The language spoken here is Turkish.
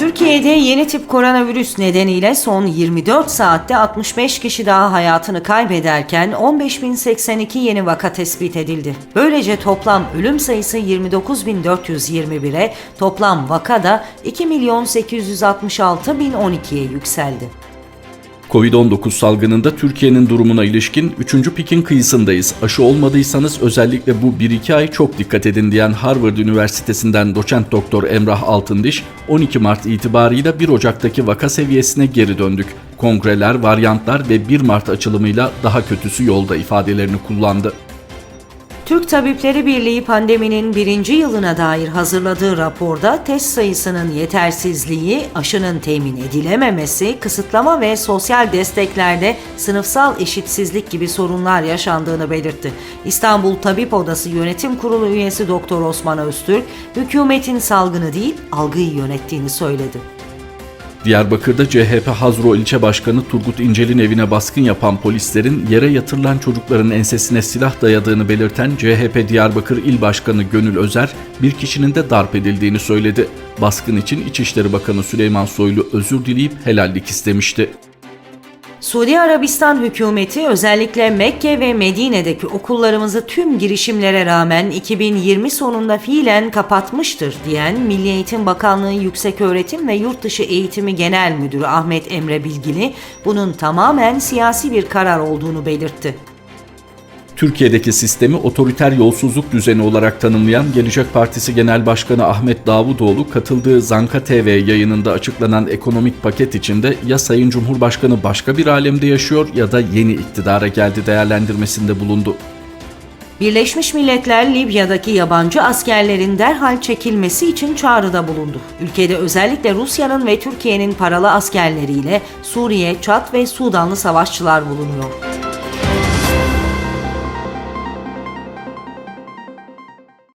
Türkiye'de yeni tip koronavirüs nedeniyle son 24 saatte 65 kişi daha hayatını kaybederken 15.082 yeni vaka tespit edildi. Böylece toplam ölüm sayısı 29.421'e, toplam vaka da 2.866.012'ye yükseldi. Covid-19 salgınında Türkiye'nin durumuna ilişkin 3. pikin kıyısındayız. Aşı olmadıysanız özellikle bu 1-2 ay çok dikkat edin diyen Harvard Üniversitesi'nden doçent doktor Emrah Altındiş, 12 Mart itibarıyla 1 Ocak'taki vaka seviyesine geri döndük. Kongreler, varyantlar ve 1 Mart açılımıyla daha kötüsü yolda ifadelerini kullandı. Türk Tabipleri Birliği pandeminin birinci yılına dair hazırladığı raporda test sayısının yetersizliği, aşının temin edilememesi, kısıtlama ve sosyal desteklerde sınıfsal eşitsizlik gibi sorunlar yaşandığını belirtti. İstanbul Tabip Odası Yönetim Kurulu üyesi Doktor Osman Öztürk, hükümetin salgını değil algıyı yönettiğini söyledi. Diyarbakır'da CHP Hazro ilçe başkanı Turgut İncel'in evine baskın yapan polislerin yere yatırılan çocukların ensesine silah dayadığını belirten CHP Diyarbakır İl Başkanı Gönül Özer, bir kişinin de darp edildiğini söyledi. Baskın için İçişleri Bakanı Süleyman Soylu özür dileyip helallik istemişti. Suudi Arabistan hükümeti özellikle Mekke ve Medine'deki okullarımızı tüm girişimlere rağmen 2020 sonunda fiilen kapatmıştır diyen Milli Eğitim Bakanlığı Yükseköğretim ve Yurtdışı Eğitimi Genel Müdürü Ahmet Emre Bilgili bunun tamamen siyasi bir karar olduğunu belirtti. Türkiye'deki sistemi otoriter yolsuzluk düzeni olarak tanımlayan Gelecek Partisi Genel Başkanı Ahmet Davutoğlu katıldığı Zanka TV yayınında açıklanan ekonomik paket içinde ya Sayın Cumhurbaşkanı başka bir alemde yaşıyor ya da yeni iktidara geldi değerlendirmesinde bulundu. Birleşmiş Milletler Libya'daki yabancı askerlerin derhal çekilmesi için çağrıda bulundu. Ülkede özellikle Rusya'nın ve Türkiye'nin paralı askerleriyle Suriye, Çat ve Sudanlı savaşçılar bulunuyor.